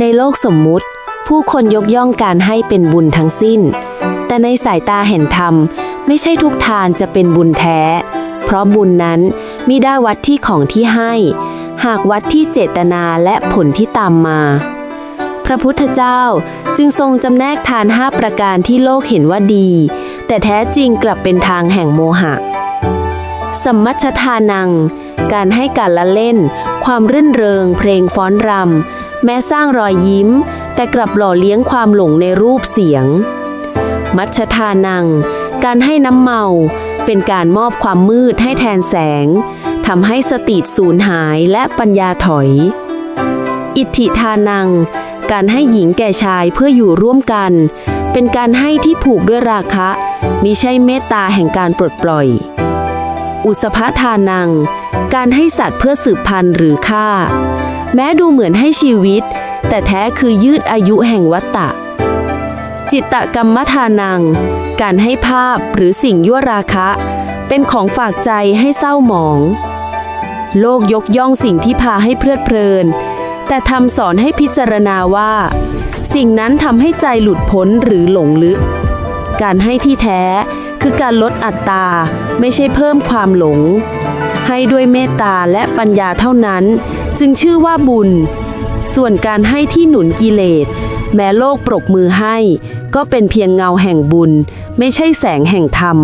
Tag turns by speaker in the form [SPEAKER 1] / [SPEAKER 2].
[SPEAKER 1] ในโลกสมมุติ ผู้คนยกย่องการให้เป็นบุญทั้งสิ้น แต่ในสายตาแห่งธรรม ไม่ใช่ทุกทานจะเป็นบุญแท้ เพราะบุญนั้นมิได้วัดที่ของที่ให้ หากวัดที่เจตนาและผลที่ตามมา พระพุทธเจ้าจึงทรงจำแนกทานห้าประการที่โลกเห็นว่าดี แต่แท้จริงกลับเป็นทางแห่งโมหะสัมมัชทานัง การให้การละเล่น ความรื่นเริง เพลงฟ้อนรำ แม้สร้างรอยยิ้ม แต่กลับหล่อเลี้ยงความหลงในรูปเสียง มัชทานัง การให้น้ำเมา เป็นการมอบความมืดให้แทนแสงทำให้สติสูญหายและปัญญาถอย อิทธิทานัง การให้หญิงแก่ชายเพื่ออยู่ร่วมกัน เป็นการให้ที่ผูกด้วยราคะมิใช่เมตตาแห่งการปลดปล่อย อุสภทานัง การให้สัตว์เพื่อสืบพันธุ์หรือฆ่า แม้ดูเหมือนให้ชีวิต แต่แท้คือยืดอายุแห่งวัตตะ จิตตกรรมทานัง การให้ภาพหรือสิ่งยั่วราคะ เป็นของฝากใจให้เศร้าหมอง โลกยกย่องสิ่งที่พาให้เพลิดเพลิน แต่ทำสอนให้พิจารณาว่า สิ่งนั้นทำให้ใจหลุดพ้นหรือหลงลึก การให้ที่แท้คือการลดอัตตาไม่ใช่เพิ่มความหลง ให้ด้วยเมตตาและปัญญาเท่านั้น จึงชื่อว่าบุญ ส่วนการให้ที่หนุนกิเลส แม้โลกปรบมือให้ ก็เป็นเพียงเงาแห่งบุญ ไม่ใช่แสงแห่งธรรม